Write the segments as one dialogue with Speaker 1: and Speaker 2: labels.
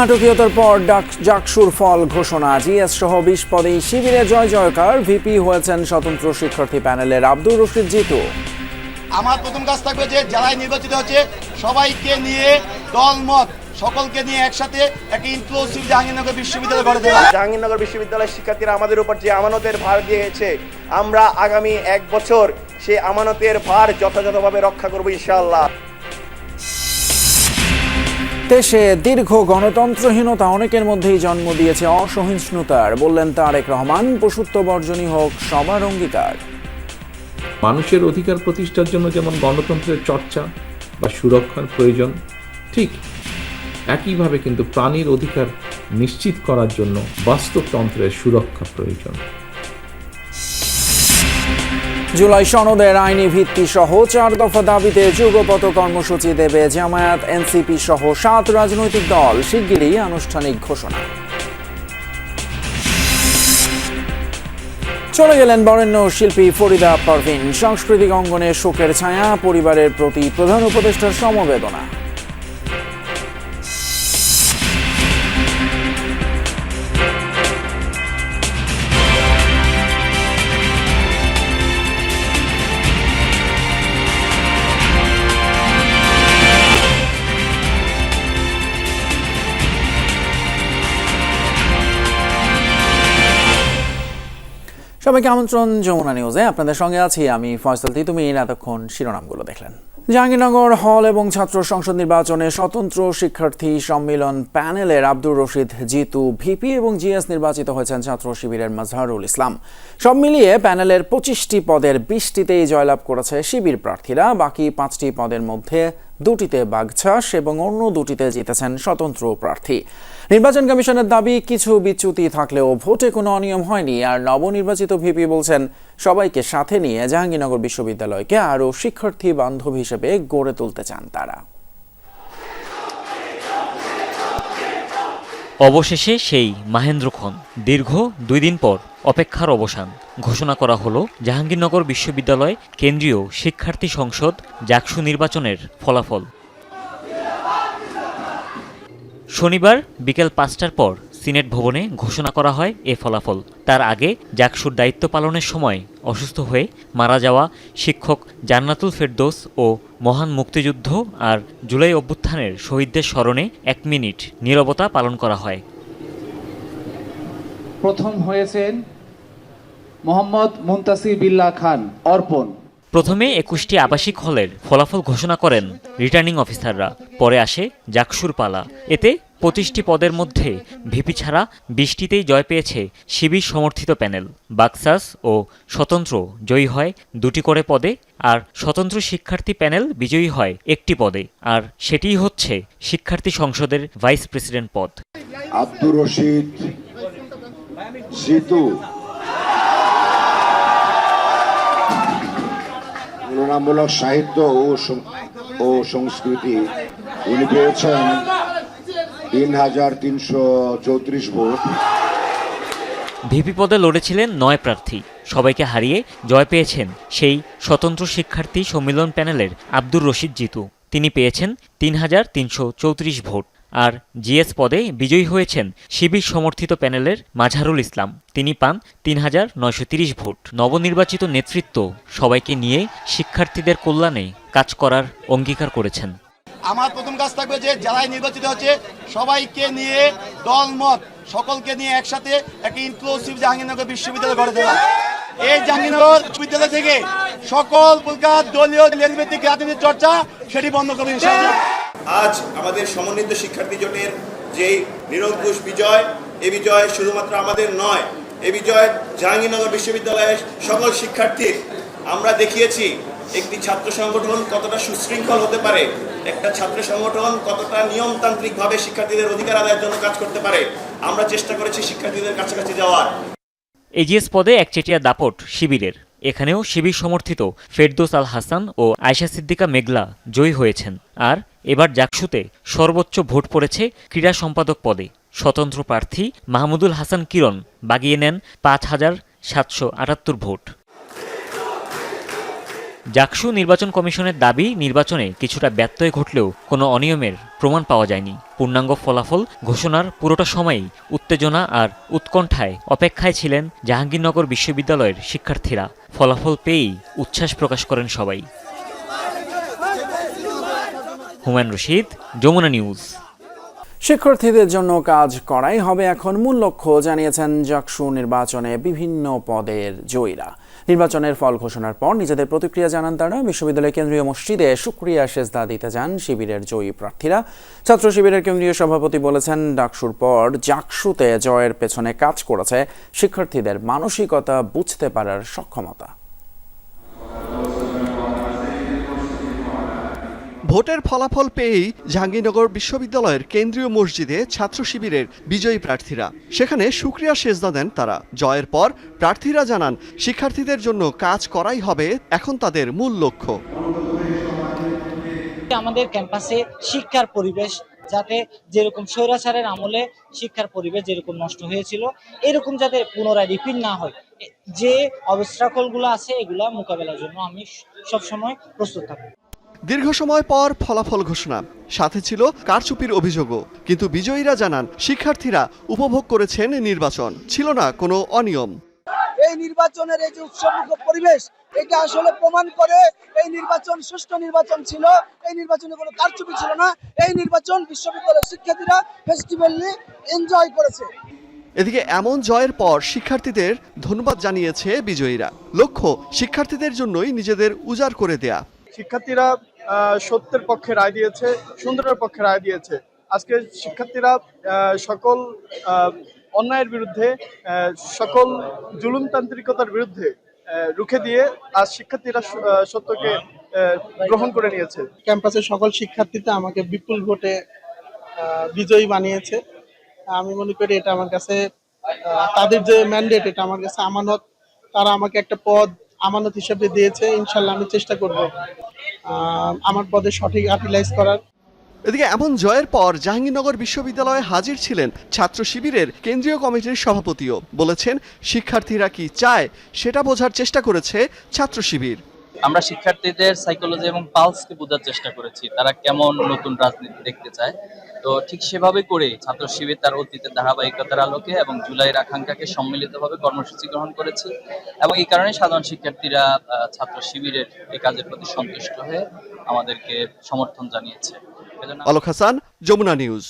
Speaker 1: নাটকীয়তার পর ডাক জাকসুর ফল ঘোষণা। জিএস সহ বিশ পদে শিবিরে জয় জয়কার। ভিপি হয়েছেন স্বতন্ত্র শিক্ষার্থী প্যানেলের আব্দুর রশিদ জিতু।
Speaker 2: আমার প্রথম কাজ থাকবে যে যারাই নির্বাচিত হচ্ছে সবাইকে নিয়ে দলমত সকলকে নিয়ে একসাথে একটা ইনক্লুসিভ জাহাঙ্গীরনগর বিশ্ববিদ্যালয় গড়ে দেওয়া
Speaker 3: জাহাঙ্গীরনগর বিশ্ববিদ্যালয়ের শিক্ষার্থীরা আমাদের উপর যে আমানতের ভার দিয়েছে আমরা আগামী এক বছর সেই আমানতের ভার যথাযথভাবে রক্ষা করব ইনশাআল্লাহ।
Speaker 1: দেশে দীর্ঘ গণতন্ত্রহীনতা অনেকের মধ্যেই জন্ম দিয়েছে অসহিষ্ণুতার, বললেন তারেক রহমান। পশুত্ব বর্জনই হোক, সবার অঙ্গীকার।
Speaker 4: মানুষের অধিকার প্রতিষ্ঠার জন্য যেমন গণতন্ত্রের চর্চা বা সুরক্ষার প্রয়োজন, ঠিক একইভাবে কিন্তু প্রাণীর অধিকার নিশ্চিত করার জন্য বাস্তবতন্ত্রের সুরক্ষা প্রয়োজন।
Speaker 1: জুলাই সনদের আইনি ভিত্তি সহ চার দফা দাবিতে যুগপত কর্মসূচি দেবে জামায়াত, এনসিপি সহ সাত রাজনৈতিক দল, শিগগিরই আনুষ্ঠানিক ঘোষণা। চলে গেলেন বরেণ্য শিল্পী ফরিদা পারভিন। সাংস্কৃতিক অঙ্গনে শোকের ছায়া, পরিবারের প্রতি প্রধান উপদেষ্টার সমবেদনা। সবাইকে আমন্ত্রণ, যমুনা নিউজে আপনাদের সঙ্গে আছি আমি ফয়সাল তিতুমিন এতক্ষণ শিরোনামগুলো দেখলেন। জাহাঙ্গীরনগর হল এবং ছাত্র সংসদ নির্বাচনে স্বতন্ত্র শিক্ষার্থী সম্মেলন প্যানেলের আব্দুর রশিদ, জিতু, ভিপি এবং জিএস নির্বাচিত হয়েছেন ছাত্র শিবিরের মাজহারুল ইসলাম। সব মিলিয়ে প্যানেলের পঁচিশটি পদের বিশটিতেই জয়লাভ করেছে শিবির প্রার্থীরা। বাকি পাঁচটি পদের মধ্যে দুটিতে বাগছাস এবং অন্য দুটিতে জিতেছেন স্বতন্ত্র প্রার্থী। নির্বাচন কমিশনের দাবি, কিছু বিচ্যুতি থাকলেও ভোটে কোনো অনিয়ম হয়নি। আর নবনির্বাচিত ভিপি বলছেন, সবাইকে সাথে নিয়ে জাহাঙ্গীরনগর বিশ্ববিদ্যালয়কে আরও শিক্ষার্থী বান্ধব হিসেবে গড়ে তুলতে চান তারা।
Speaker 5: অবশেষে সেই মাহেন্দ্রক্ষণ দীর্ঘ দুই দিন পর অপেক্ষার অবসান ঘোষণা করা হলো জাহাঙ্গীরনগর বিশ্ববিদ্যালয় কেন্দ্রীয় শিক্ষার্থী সংসদ জাকসু নির্বাচনের ফলাফল। শনিবার বিকেল পাঁচটার পর সিনেট ভবনে ঘোষণা করা হয় এ ফলাফল। তার আগে জাকসুর দায়িত্ব পালনের সময় অসুস্থ হয়ে মারা যাওয়া শিক্ষক জান্নাতুল ফেরদৌস ও মহান মুক্তিযুদ্ধ আর জুলাই অভ্যুত্থানের শহীদদের স্মরণে এক মিনিট নীরবতা পালন করা হয়।
Speaker 6: প্রথম হয়েছেন মোহাম্মদ মুন্তাসির বিল্লাহ খান অর্পণ।
Speaker 5: প্রথমে একুশটি আবাসিক হলের ফলাফল ঘোষণা করেন রিটার্নিং অফিসাররা। পরে আসে জাকসুর পালা এতে পঁচিশটি পদের মধ্যে ভিপি ছাড়া বিশটিতেই জয় পেয়েছে শিবির সমর্থিত প্যানেল। বাক্সাস ও স্বতন্ত্র জয়ী হয় দুটি করে পদে, আর স্বতন্ত্র শিক্ষার্থী প্যানেল বিজয়ী হয় একটি পদে, আর সেটিই হচ্ছে শিক্ষার্থী সংসদের ভাইস প্রেসিডেন্ট পদ।
Speaker 7: আব্দুর রশিদ তুলনামূলক সাহিত্য ও সংস্কৃতি উনি পেয়েছেন। তিন হাজার তিনশো চৌত্রিশ ভোট।
Speaker 5: ভিপি পদে লড়েছিলেন নয় প্রার্থী। সবাইকে হারিয়ে জয় পেয়েছেন সেই স্বতন্ত্র শিক্ষার্থী সম্মিলন প্যানেলের আব্দুর রশিদ জিতু। তিনি পেয়েছেন তিন হাজার তিনশো চৌত্রিশ ভোট। আর জিএস পদে বিজয়ী হয়েছেন শিবির সমর্থিত প্যানেলের মাঝারুল ইসলাম। তিনি পান তিন হাজার নয়শো তিরিশ ভোট। নবনির্বাচিত নেতৃত্ব সবাইকে নিয়ে শিক্ষার্থীদের কল্যাণে কাজ করার অঙ্গীকার করেছেন।
Speaker 2: আমার প্রথম কাজ থাকবে যে যারাই নির্বাচিত হচ্ছে সবাইকে নিয়ে দলমত, সকলকে নিয়ে একসাথে একটা ইনক্লুসিভ জাহাঙ্গীরনগর বিশ্ববিদ্যালয় গড়ে দেওয়া এই জাহাঙ্গীরনগর বিশ্ববিদ্যালয় থেকে সকল প্রকার দলীয় লেনভিত্তিক রাজনীতির চর্চা সেটি বন্ধ করবে
Speaker 3: আজ আমাদের সমন্বিত শিক্ষার্থী জোটের যে নিরঙ্কুশ বিজয়, এ বিজয় শুধুমাত্র আমাদের নয়, এ বিজয় জাহাঙ্গীরনগর বিশ্ববিদ্যালয়ের সকল শিক্ষার্থীর। আমরা দেখিয়েছি একটি ছাত্র সংগঠন কতটা সুশৃঙ্খল হতে পারে? একটা ছাত্র সংগঠন কতটা নিয়মতান্ত্রিকভাবে শিক্ষার্থীদের অধিকার আদায়ের জন্য কাজ করতে পারে? আমরা চেষ্টা করেছি শিক্ষার্থীদের কাছাকাছি যাওয়ার।
Speaker 5: এজিএস পদে একচেটিয়া দাপট শিবিরের। এখানেও শিবির সমর্থিত ফেরদৌস আল হাসান ও আয়শা সিদ্দিকা মেঘলা জয়ী হয়েছেন। আর এবার জাকসুতে সর্বোচ্চ ভোট পড়েছে ক্রীড়া সম্পাদক পদে। স্বতন্ত্র প্রার্থী মাহমুদুল হাসান কিরণ বাগিয়ে নেন পাঁচ হাজার সাতশো আটাত্তর ভোট। জাকসু নির্বাচন কমিশনের দাবি নির্বাচনে কিছুটা ব্যত্যয় ঘটলেও কোনো অনিয়মের প্রমাণ পাওয়া যায়নি। পূর্ণাঙ্গ ফলাফল ঘোষণার পুরোটা সময়ই উত্তেজনা আর উৎকণ্ঠায় অপেক্ষায় ছিলেন জাহাঙ্গীরনগর বিশ্ববিদ্যালয়ের শিক্ষার্থীরা। ফলাফল পেয়েই উচ্ছ্বাস প্রকাশ করেন সবাই। হুমায়ুন রশিদ, যমুনা নিউজ।
Speaker 1: শিক্ষার্থীদের জন্য কাজ করাই হবে এখন মূল লক্ষ্য, জানিয়েছেন জাকসু নির্বাচনে বিভিন্ন পদের জয়ীরা। নির্বাচনের ফল ঘোষণার পর নিজেদের প্রতিক্রিয়া জানান তারা। বিশ্ববিদ্যালয় কেন্দ্রীয় মসজিদে সুক্রিয়া সেজদা দিতে যান শিবিরের জয়ী প্রার্থীরা। ছাত্র শিবিরের কেন্দ্রীয় সভাপতি বলেছেন, ডাকসুর পর জাকসুতে জয়ের পেছনে কাজ করেছে শিক্ষার্থীদের মানসিকতা বুঝতে পারার সক্ষমতা।
Speaker 8: ভোটের ফলাফল পেয়েই জাহাঙ্গীরনগর বিশ্ববিদ্যালয়ের কেন্দ্রীয় মসজিদে ছাত্র শিবিরের বিজয়ী প্রার্থীরা। সেখানে সুক্রিয়া সেজদা দেন তারা। জয়ের পর প্রার্থীরা জানান, শিক্ষার্থীদের জন্য কাজ করাই হবে এখন তাদের মূল লক্ষ্য।
Speaker 9: আমাদের ক্যাম্পাসে শিক্ষার পরিবেশ যাতে যেরকম স্বৈরাচারের আমলে শিক্ষার পরিবেশ যেরকম নষ্ট হয়েছিল, এরকম যাতে পুনরায় রিপিট না হয় যে অবস্ট্রাকলগুলো আছে এগুলা মোকাবেলার জন্য আমি সবসময় প্রস্তুত থাকব।
Speaker 8: দীর্ঘ সময় পর ফলাফল ঘোষণা। সাথে ছিল কারচুপির অভিযোগও। কিন্তু বিজয়ীরা জানান শিক্ষার্থীরা উপভোগ করেছেন নির্বাচন। ছিল না কোনো অনিয়ম।
Speaker 10: এই নির্বাচনের এই যে উৎসবমুখর পরিবেশ এটা আসলে প্রমাণ করে এই নির্বাচন সুষ্ঠু নির্বাচন ছিল। এই নির্বাচনে কোনো কারচুপি ছিল না। এই নির্বাচন বিশ্ববিদ্যালয়ের শিক্ষার্থীরা ফেস্টিভ্যালি এনজয় করেছে।
Speaker 8: এদিকে এমন জয়ের পর শিক্ষার্থীদের ধন্যবাদ জানিয়েছে বিজয়ীরা। লক্ষ্য শিক্ষার্থীদের জন্যই নিজেদের উজাড় করে দেয়া।
Speaker 11: শিক্ষার্থীরা সত্যের পক্ষে রায় দিয়েছে, সুন্দরের পক্ষে রায় দিয়েছে। আজকে শিক্ষার্থীরা সকল অন্যায়ের বিরুদ্ধে সকল জুলুমতান্ত্রিকতার বিরুদ্ধে রুখে দিয়ে আজ শিক্ষার্থীরা সত্যকে গ্রহণ করে নিয়েছে।
Speaker 10: ক্যাম্পাসের সকল শিক্ষার্থীতে আমাকে বিপুল ভোটে বিজয়ী বানিয়েছে। আমি মনে করি এটা আমার কাছে তাদের যে ম্যান্ডেট এটা আমার কাছে আমানত। তারা আমাকে একটা পদ আমানত হিসেবে দিয়েছে ইনশাল্লাহ আমি চেষ্টা করব আমার পদে সঠিক আপিলাইজ করার।
Speaker 8: এদিকে এমন জয়ের পর জাহাঙ্গীরনগর বিশ্ববিদ্যালয়ে হাজির ছিলেন ছাত্র শিবিরের কেন্দ্রীয় কমিটির সভাপতিও। বলেছেন শিক্ষার্থীরা কি চায় সেটা বোঝার চেষ্টা করেছে ছাত্র শিবির।
Speaker 9: আমরা শিক্ষার্থীদের সাইকোলজি এবং পালসকে বোঝার চেষ্টা করেছি তারা কেমন নতুন রাজনীতি দেখতে চায়। তো ঠিক সেভাবে করে ছাত্র শিবির তার অতীতের ধারাবাহিকতার আলোকে এবং জুলাইয়ের আকাঙ্ক্ষাকে সম্মিলিতভাবে কর্মসূচি গ্রহণ করেছে এবং এই কারণে সাধারণ শিক্ষার্থীরা আহ, ছাত্র শিবিরের এই কাজের প্রতি সন্তুষ্ট হয়ে আমাদেরকে সমর্থন জানিয়েছে।
Speaker 8: অলোক হাসান যমুনা নিউজ।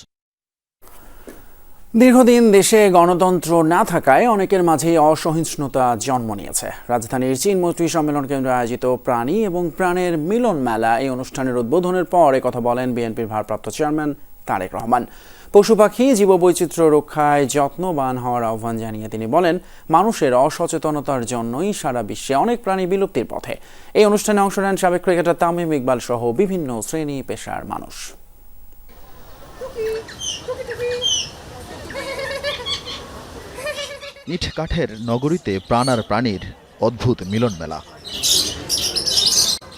Speaker 1: দীর্ঘদিন দেশে গণতন্ত্র না থাকায় অনেকের মাঝেই অসহিষ্ণুতা জন্ম নিয়েছে। রাজধানীর চীন মৈত্রী সম্মেলন কেন্দ্রে আয়োজিত প্রাণী এবং প্রাণের মিলন মেলা এই অনুষ্ঠানের উদ্বোধনের পর কথা বলেন বিএনপির ভারপ্রাপ্ত চেয়ারম্যান তারেক রহমান। পশু পাখি, জীববৈচিত্র্য রক্ষায় যত্নবান হওয়ার আহ্বান জানিয়ে তিনি বলেন, মানুষের অসচেতনতার জন্যই সারা বিশ্বে অনেক প্রাণী বিলুপ্তির পথে। এই অনুষ্ঠানে অংশ নেন সাবেক ক্রিকেটার তামিম ইকবাল সহ বিভিন্ন শ্রেণি পেশার মানুষ।
Speaker 12: ইট কাঠের নগরীতে প্রাণ আর প্রাণীর অদ্ভুত মিলন মেলা।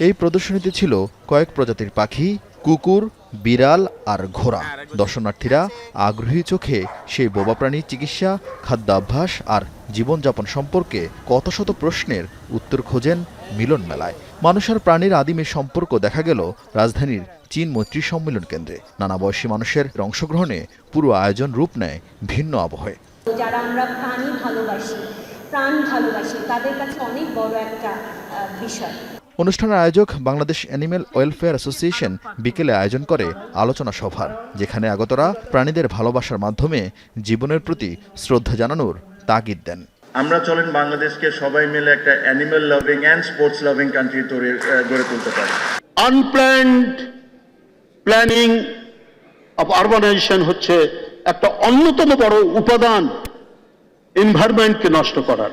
Speaker 12: এই প্রদর্শনীতে ছিল কয়েক প্রজাতির পাখি, কুকুর বিড়াল আর ঘোড়া। দর্শনার্থীরা আগ্রহী চোখে সেই বোবা প্রাণীর চিকিৎসা, খাদ্যাভ্যাস আর জীবনযাপন সম্পর্কে কত শত প্রশ্নের উত্তর খোঁজেন মিলন মেলায়। মানুষ আর প্রাণীর আদিমের সম্পর্ক দেখা গেল রাজধানীর চীন মৈত্রী সম্মেলন কেন্দ্রে। নানা বয়সী মানুষের অংশগ্রহণে পুরো আয়োজন রূপ নেয় ভিন্ন আবহে।
Speaker 13: যারা আমরা প্রাণী ভালোবাসি, প্রাণ ভালোবাসি, তাদের কাছে অনেক বড় একটা বিষয়।
Speaker 12: অনুষ্ঠানের আয়োজক বাংলাদেশ অ্যানিমেল ওয়েলফেয়ার অ্যাসোসিয়েশন বিকেলে আয়োজন করে আলোচনা সভার যেখানে আগতরা প্রাণীদের ভালোবাসার মাধ্যমে জীবনের প্রতি শ্রদ্ধা জানানোর তাগিদ দেন।
Speaker 3: আমরা চলেন বাংলাদেশকে সবাই মিলে একটা animal loving and sports loving country তৈরি গড়ে তুলতে পারি।
Speaker 11: আনপ্ল্যান্ড প্ল্যানিং অফ আরবানাইজেশন হচ্ছে একটা অন্যতম বড় উপাদান এনভায়রনমেন্টকে নষ্ট করার।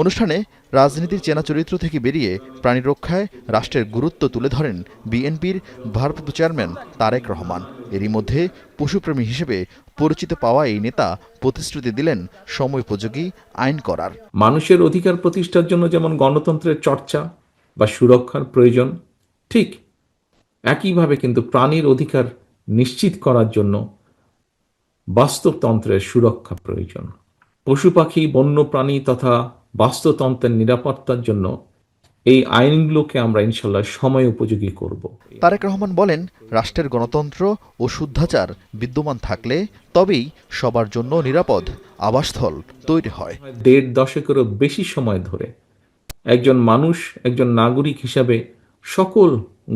Speaker 12: অনুষ্ঠানে রাজনীতির চেনা চরিত্র থেকে বেরিয়ে প্রাণী রক্ষায় রাষ্ট্রের গুরুত্ব তুলে ধরেন বিএনপির ভারপ্রাপ্ত চেয়ারম্যান তারেক রহমান। এরই মধ্যে পশুপ্রেমী হিসেবে পরিচিত পাওয়া এই নেতা প্রতিশ্রুতি দিলেন সময়োপযোগী আইন করার।
Speaker 4: মানুষের অধিকার প্রতিষ্ঠার জন্য যেমন গণতন্ত্রের চর্চা বা সুরক্ষার প্রয়োজন, ঠিক একইভাবে কিন্তু প্রাণীর অধিকার নিশ্চিত করার জন্য বাস্তবতন্ত্রের সুরক্ষা প্রয়োজন। পশু পাখি, বন্য প্রাণী তথা বাস্তুতন্ত্রের নিরাপত্তার জন্য এই আইনগুলোকে আমরা ইনশাল্লাহ সময় উপযোগী করব।
Speaker 12: তারেক রহমান বলেন রাষ্ট্রের গণতন্ত্র ও শুদ্ধাচার বিদ্যমান থাকলে তবেই সবার জন্য নিরাপদ আবাসস্থল তৈরি হয়।
Speaker 4: দেড় দশকেরও বেশি সময় ধরে একজন মানুষ একজন নাগরিক হিসাবে সকল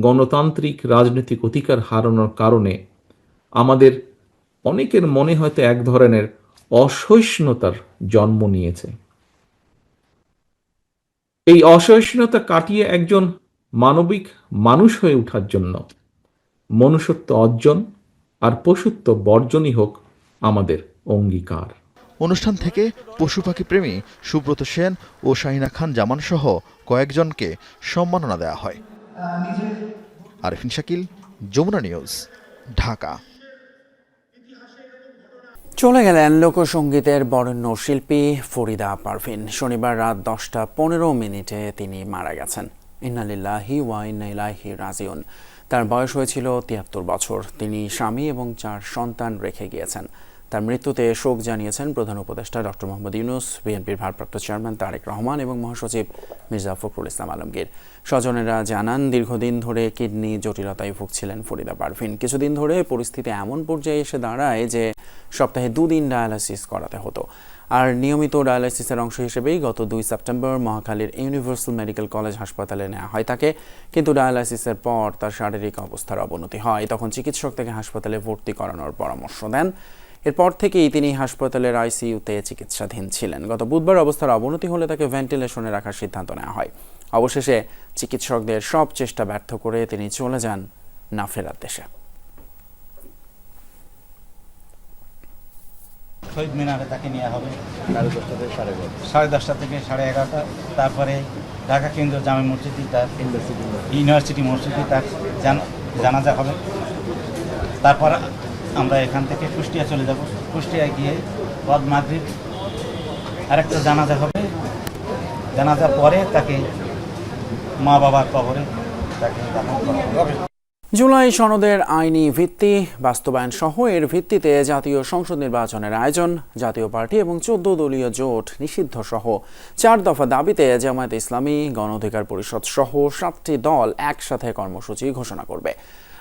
Speaker 4: গণতান্ত্রিক রাজনৈতিক অধিকার হারানোর কারণে আমাদের অনেকের মনে হয়তো এক ধরনের অসহিষ্ণুতার জন্ম নিয়েছে। এই অসহিষ্ণুতা কাটিয়ে একজন মানবিক মানুষ হয়ে ওঠার জন্য মনুষ্যত্ব অর্জন আর পশুত্ব বর্জনই হোক আমাদের অঙ্গীকার।
Speaker 12: অনুষ্ঠান থেকে পশু পাখি প্রেমী সুব্রত সেন ও শাহিনা খান জামান সহ কয়েকজনকে সম্মাননা দেওয়া হয়। আরিফিন শাকিল যমুনা নিউজ ঢাকা।
Speaker 1: চলে গেলেন লোকসঙ্গীতের বরেণ্য শিল্পী ফরিদা পারভিন। শনিবার রাত দশটা পনেরো মিনিটে তিনি মারা গেছেন। ইন্নালিল্লাহি ওয়া ইন্না রাজিউন। তার বয়স হয়েছিল তিয়াত্তর বছর। তিনি স্বামী এবং চার সন্তান রেখে গিয়েছেন। তার মৃত্যুতে শোক জানিয়েছেন প্রধান উপদেষ্টা ডক্টর মোহাম্মদ ইউনুস, বিএনপির ভারপ্রাপ্ত চেয়ারম্যান তারেক রহমান এবং মহাসচিব মির্জা ফখরুল ইসলাম আলমগীর। স্বজনেরা জানান, দীর্ঘদিন ধরে কিডনি জটিলতায় ভুগছিলেন ফরিদা পারভিন। কিছুদিন ধরে পরিস্থিতি এমন পর্যায়ে এসে দাঁড়ায় যে সপ্তাহে দুদিন ডায়ালাসিস করাতে হতো। আর নিয়মিত ডায়ালাইসিসের অংশ হিসেবেই গত দুই সেপ্টেম্বর মহাখালীর ইউনিভার্সাল মেডিকেল কলেজ হাসপাতালে নেওয়া হয় তাকে। কিন্তু ডায়ালাইসিসের পর তার শারীরিক অবস্থার অবনতি হয়। তখন চিকিৎসক তাকে হাসপাতালে ভর্তি করানোর পরামর্শ দেন। এরপর থেকেই তিনি হাসপাতালের আইসিইউতে চিকিৎসাধীন ছিলেন। গত বুধবার অবস্থার অবনতি হলে তাকে ভেন্টিলেশনে রাখার সিদ্ধান্ত নেওয়া হয়। অবশেষে চিকিৎসকদের সব চেষ্টা ব্যর্থ করে তিনি চলে যান না ফেরার দেশে
Speaker 14: শহীদ মিনারে তাকে নেওয়া হবে। সাড়ে দশটা থেকে সাড়ে এগারোটা। তারপরে ঢাকা কেন্দ্রীয় জামে মসজিদে তার ইউনিভার্সিটি মসজিদে তার জান- জানাজা হবে। তারপর আমরা এখান থেকে কুষ্টিয়া চলে যাব। কুষ্টিয়ায় গিয়ে পদ মাগরিব আরেকটা জানাজা হবে। জানাজা পরে তাকে মা বাবার কবরে তাকে দাফন করা হবে।
Speaker 1: জুলাই সনদের আইনি ভিত্তি বাস্তবায়ন সহ এর ভিত্তিতে জাতীয় সংসদ নির্বাচনের আয়োজন, জাতীয় পার্টি এবং চোদ্দ দলীয় জোট নিষিদ্ধ সহ চার দফা দাবিতে জামায়াত ইসলামী, গণ অধিকার পরিষদ সহ সাতটি দল একসাথে কর্মসূচি ঘোষণা করবে।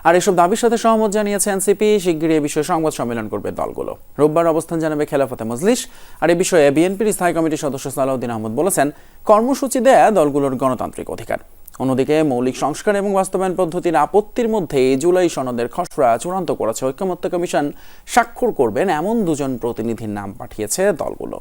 Speaker 1: আর এসব দাবির সাথে সহমত জানিয়েছে এনসিপি, শিগগিরই এ বিষয়ে সংবাদ সম্মেলন করবে দলগুলো। রোববার অবস্থান জানাবে খেলাফতে মজলিস। আর এ বিষয়ে বিএনপির স্থায়ী কমিটির সদস্য সালাউদ্দিন আহমদ বলেছেন, কর্মসূচি দেয়া দলগুলোর গণতান্ত্রিক অধিকার। অন্যদিকে মৌলিক সংস্কার এবং বাস্তবায়ন পদ্ধতির আপত্তির মধ্যে জুলাই সনদের খসড়া চূড়ান্ত করেছে ঐক্যমত্য কমিশন। স্বাক্ষর করবেন এমন দুজন প্রতিনিধির নাম পাঠিয়েছে দলগুলো।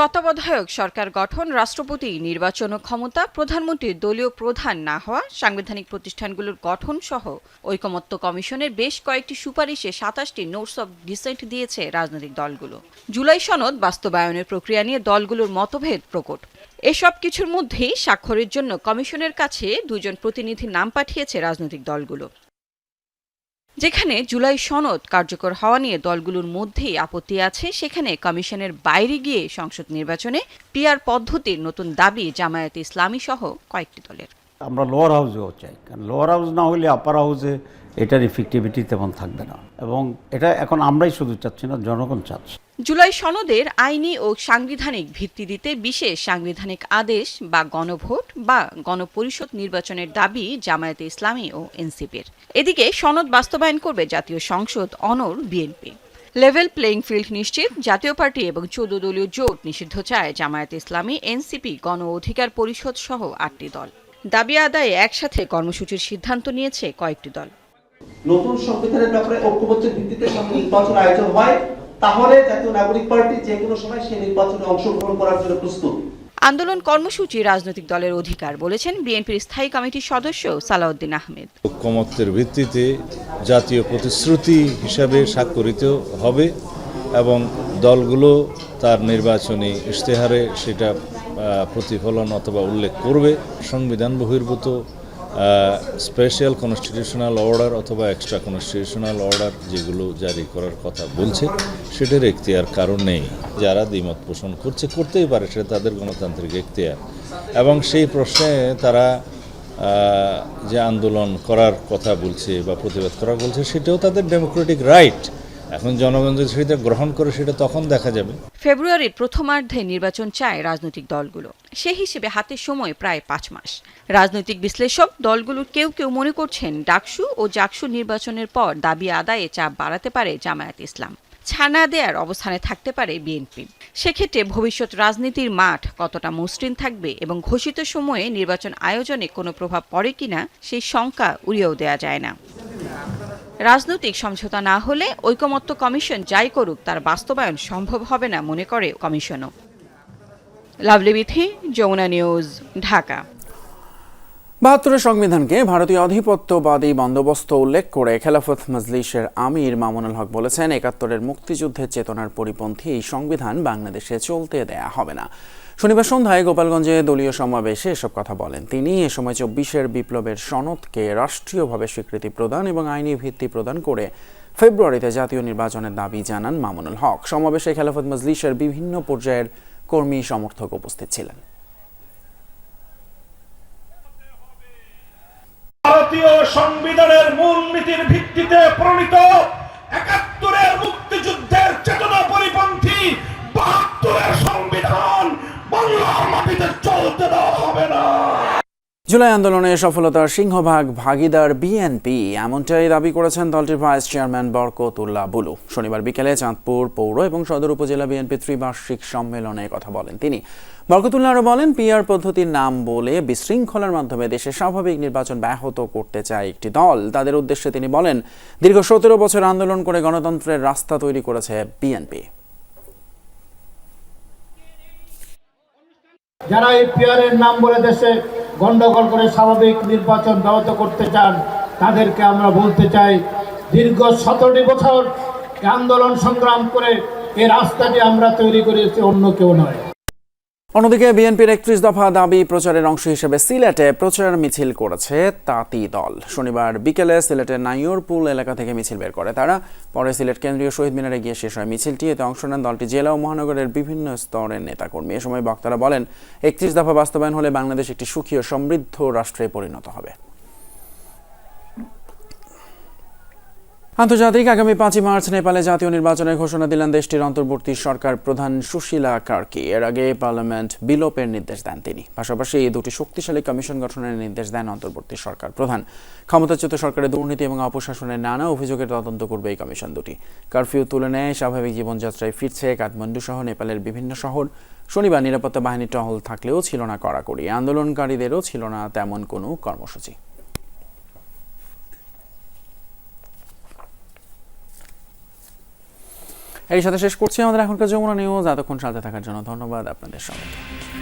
Speaker 15: তত্ত্বাবধায়ক সরকার গঠন, রাষ্ট্রপতি নির্বাচন ও ক্ষমতা, প্রধানমন্ত্রীর দলীয় প্রধান না হওয়া, সাংবিধানিক প্রতিষ্ঠানগুলোর গঠন সহ ঐকমত্য কমিশনের বেশ কয়েকটি সুপারিশে সাতাশটি নোটস অব ডিসেন্ট দিয়েছে রাজনৈতিক দলগুলো। জুলাই সনদ বাস্তবায়নের প্রক্রিয়া নিয়ে দলগুলোর মতভেদ প্রকট। এসব কিছুর মধ্যেই স্বাক্ষরের জন্য কমিশনের কাছে দুজন প্রতিনিধির নাম পাঠিয়েছে রাজনৈতিক দলগুলো। যেখানে জুলাই সনদ কার্যকর হওয়া নিয়ে দলগুলোর মধ্যেই আপত্তি আছে, সেখানে কমিশনের বাইরে গিয়ে সংসদ নির্বাচনে পিআর পদ্ধতির নতুন দাবি জামায়াত ইসলামী সহ কয়েকটি দলের।
Speaker 14: আমরা লোয়ার হাউসেও চাই। কারণ লোয়ার হাউস না হলে আপার হাউসে এটার ইফেক্টিভিটি তেমন থাকবে না। এবং এটা এখন আমরাই শুধু চাচ্ছি না, জনগণ চাচ্ছে।
Speaker 15: জুলাই সনদের আইনি ও সাংবিধানিক ভিত্তি দিতে বিশেষ সাংবিধানিক আদেশ বা গণভোট বা গণপরিষদ নির্বাচনের দাবি জামায়াতে ইসলামী ও এনসিপির। এদিকে সনদ বাস্তবায়ন করবে জাতীয় সংসদ অনর বিএনপি। লেভেল প্লেইং ফিল্ড নিশ্চিত, জাতীয় পার্টি এবং চৌদ্দ দলীয় জোট নিষিদ্ধ চায় জামায়াত ইসলামী, এনসিপি, গণ অধিকার পরিষদ সহ আটটি দল। দাবি আদায়ে একসাথে কর্মসূচির সিদ্ধান্ত নিয়েছে কয়েকটি দল।
Speaker 16: নতুন সংবিধানের ব্যাপারে ঐক্যবদ্ধের ভিত্তিতে নির্বাচন আয়োজন হয় তাহলে জাতীয় নাগরিক পার্টি যে কোনো সময় সেই নির্বাচনে অংশগ্রহণ করার জন্য প্রস্তুত।
Speaker 15: আন্দোলন কর্মসূচি রাজনৈতিক দলের অধিকার বলেছেন বিএনপির স্থায়ী কমিটির সদস্য সালাউদ্দিন আহমেদ।
Speaker 17: ঐক্যমত্যের ভিত্তিতে জাতীয় প্রতিশ্রুতি হিসাবে স্বাক্ষরিত হবে এবং দলগুলো তার নির্বাচনী ইশতেহারে সেটা প্রতিফলন অথবা উল্লেখ করবে। সংবিধান বহির্ভূত স্পেশাল কনস্টিটিউশনাল অর্ডার অথবা এক্সট্রা কনস্টিটিউশনাল অর্ডার যেগুলো জারি করার কথা বলছে, সেটার এখতিয়ার কারণ নেই। যারা দ্বিমত পোষণ করছে, করতেই পারে, সেটা তাদের গণতান্ত্রিক এখতিয়ার। এবং সেই প্রশ্নে তারা যে আন্দোলন করার কথা বলছে বা প্রতিবাদ করার বলছে, সেটাও তাদের ডেমোক্রেটিক রাইট এখন জনগণ সেটা গ্রহণ করে সেটা তখন দেখা যাবে।
Speaker 15: ফেব্রুয়ারির প্রথমার্ধে নির্বাচন চায় রাজনৈতিক দলগুলো। সে হিসেবে হাতে সময় প্রায় পাঁচ মাস। রাজনৈতিক বিশ্লেষক দলগুলোর কেউ কেউ মনে করছেন ডাকসু ও জাকসু নির্বাচনের পর দাবি আদায়ে চাপ বাড়াতে পারে জামায়াত ইসলাম। ছানা দেয়ার অবস্থানে থাকতে পারে বিএনপি। সেক্ষেত্রে ভবিষ্যৎ রাজনীতির মাঠ কতটা মসৃণ থাকবে এবং ঘোষিত সময়ে নির্বাচন আয়োজনে কোনো প্রভাব পড়ে কিনা সেই শঙ্কা উড়িয়েও দেওয়া যায় না। রাজনৈতিক সমঝোতা না হলে ঐকমত্য কমিশন যাই করুক, তার বাস্তবায়ন সম্ভব হবে না মনে করে কমিশনও। Lovely Bithi, Jamuna news, Dhaka.
Speaker 1: বাহাত্তরের সংবিধানকে ভারতীয় আধিপত্যবাদী বন্দোবস্ত উল্লেখ করে খেলাফত মজলিসের আমির মামুনুল হক বলেছেন, একাত্তরের মুক্তিযুদ্ধের চেতনার পরিপন্থী এই সংবিধান বাংলাদেশে চলতে দেয়া হবে না। শনিবার সন্ধ্যায় গোপালগঞ্জে দলীয় সমাবেশে এসব কথা বলেন তিনি। এ সময় চব্বিশের বিপ্লবের সনদকে রাষ্ট্রীয়ভাবে স্বীকৃতি প্রদান এবং আইনি ভিত্তি প্রদান করে ফেব্রুয়ারিতে জাতীয় নির্বাচনের দাবি জানান মামুনুল হক। সমাবেশে খেলাফত মজলিসের বিভিন্ন পর্যায়ের কর্মী সমর্থক উপস্থিত ছিলেন।
Speaker 18: ভারতীয় সংবিধানের মূলনীতির ভিত্তিতে প্রণীত একাত্তরের মুক্তিযুদ্ধের চেতনা পরিপন্থী বাহাত্তরের সংবিধান।
Speaker 1: জুলাই আন্দোলনে সফলতার সিংহভাগ ভাগিদার বিএনপি এমনটাই দাবি করেছেন দলটির ভাইস চেয়ারম্যান বরকতুল্লাহ বুলু। শনিবার বিকেলে চাঁদপুর পৌর এবং সদর উপজেলা বিএনপি ত্রিবার্ষিক সম্মেলনে কথা বলেন তিনি। বরকতুল্লাহ আরও বলেন, পিআর পদ্ধতির নাম বলে বিশৃঙ্খলার মাধ্যমে দেশের স্বাভাবিক নির্বাচন ব্যাহত করতে চায় একটি দল। তাদের উদ্দেশ্যে তিনি বলেন, দীর্ঘ সতেরো বছর আন্দোলন করে গণতন্ত্রের রাস্তা তৈরি করেছে বিএনপি।
Speaker 19: যারা এই পিয়ারের নাম বলে দেশে গণ্ডগোল করে স্বাভাবিক নির্বাচন ব্যাহত করতে চান, তাদেরকে আমরা বলতে চাই, দীর্ঘ সতেরোটি বছর আন্দোলন সংগ্রাম করে এই রাস্তাটি আমরা তৈরি করেছি অন্য কেউ নয়।
Speaker 1: অন্যদিকে বিএনপির একত্রিশ দফা দাবি প্রচারের অংশ হিসেবে সিলেটে প্রচার মিছিল করেছে তাঁতি দল। শনিবার বিকেলে সিলেটের নাইয়রপুল এলাকা থেকে মিছিল বের করে তারা। পরে সিলেট কেন্দ্রীয় শহীদ মিনারে গিয়ে শেষ হয় মিছিলটি। এতে অংশ নেন দলটি জেলা ও মহানগরের বিভিন্ন স্তরের নেতাকর্মী। এ সময় বক্তারা বলেন, একত্রিশ দফা বাস্তবায়ন হলে বাংলাদেশ একটি সুখী ও সমৃদ্ধ রাষ্ট্রে পরিণত হবে। আন্তর্জাতিক আগামী পাঁচই মার্চ নেপালে জাতীয় নির্বাচনের ঘোষণা দিলেন দেশটির অন্তর্বর্তী সরকার প্রধান সুশীলা কার্কি। এর আগে পার্লামেন্ট বিলোপের নির্দেশ দেন তিনি। পাশাপাশি এই দুটি শক্তিশালী কমিশন গঠনের নির্দেশ দেন অন্তর্বর্তী সরকার প্রধান। ক্ষমতাচ্যুত সরকারের দুর্নীতি এবং অপশাসনের নানা অভিযোগের তদন্ত করবে এই কমিশন দুটি। কারফিউ তুলে নেয় স্বাভাবিক জীবনযাত্রায় ফিরছে কাঠমান্ডু সহ নেপালের বিভিন্ন শহর। শনিবার নিরাপত্তা বাহিনী টহল থাকলেও ছিল না কড়াকড়ি। আন্দোলনকারীদেরও ছিল না তেমন কোনো কর্মসূচি। এই সাথে শেষ করছি আমাদের এখনকার যমুনা নিউজ এতক্ষণ সাথে থাকার জন্য ধন্যবাদ আপনাদের সবাইকে।